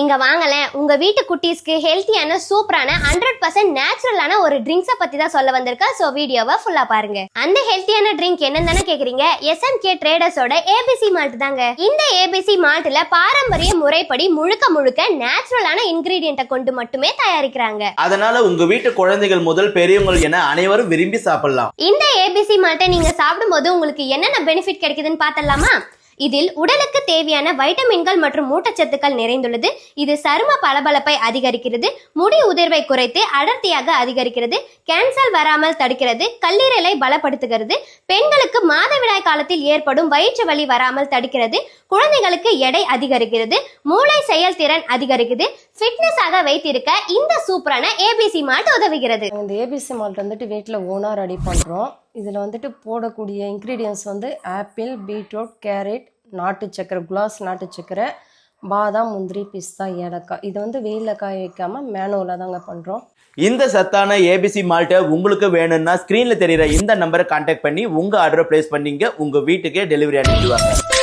இங்க வாங்கலேன் உங்க வீட்டு குட்டீஸ்க்கு ஹெல்த்தியான சூப்பரான ஹண்ட்ரட் பர்சன்ட் நேச்சுரலான ஒரு ட்ரிங்க்ஸை பத்தி தான் சொல்ல வந்திருக்கேன் ஸோ வீடியோவை ஃபுல்லா பாருங்க. அந்த ஹெல்த்தியான ட்ரிங்க் என்னன்னு கேக்குறீங்க? எஸ்என்கே ட்ரேடர்ஸோட ஏபிசி மால்ட் தாங்க. இந்த ஏபிசி மால்ட்ல பாரம்பரிய முறைப்படி முழுக்க முழுக்க நேச்சுரலான இன்கிரீடியண்ட்டை கொண்டு மட்டுமே தயாரிக்கிறாங்க. அதனால உங்க வீட்டு குழந்தைகள் முதல் பெரியவங்கள் என அனைவரும் விரும்பி சாப்பிடலாம். இந்த ஏபிசி மால்ட்டை நீங்க சாப்பிடும்போது உங்களுக்கு என்னென்ன பெனிஃபிட் கிடைக்குதுன்னு பார்த்தலாமா இதில் உடலுக்கு தேவையான வைட்டமின்கள் மற்றும் ஊட்டச்சத்துக்கள் நிறைந்துள்ளது. இது சரும பளபளப்பை அதிகரிக்கிறது. முடி உதிர்வை குறைத்து அடர்த்தியாக அதிகரிக்கிறது. கேன்சர் வராமல் தடுக்கிறது. கல்லீரலை பலப்படுத்துகிறது. பெண்களுக்கு மாதவிடாய் காலத்தில் ஏற்படும் வயிற்று வலி வராமல் தடுக்கிறது. குழந்தைகளுக்கு எடை அதிகரிக்கிறது. மூளை செயல்திறன் அதிகரிக்குது. ஃபிட்னஸாக வைத்திருக்க இந்த சூப்பரான ஏபிசி மால்ட் உதவுகிறது. இந்த ஏபிசி மால்ட் வந்துட்டு வீட்டில் ஓனாக ரெடி பண்ணுறோம் இதில் வந்துட்டு போடக்கூடிய இன்க்ரீடியன்ஸ் வந்து ஆப்பிள் பீட்ரூட் கேரட் நாட்டு சக்கரை குலாஸ் நாட்டு சக்கரை பாதாம் முந்திரி பிஸ்தா ஏலக்காய். இது வந்து வெயிலில் காய வைக்காமல் மேனுவலாக தாங்க பண்ணுறோம் இந்த சத்தான ஏபிசி மால்ட்டை உங்களுக்கு வேணும்னா ஸ்க்ரீன்ல தெரியுற இந்த நம்பரை கான்டாக்ட் பண்ணி உங்க ஆர்டரை பிளேஸ் பண்ணீங்க. உங்க வீட்டுக்கே டெலிவரி அனுப்பிடுவாங்க.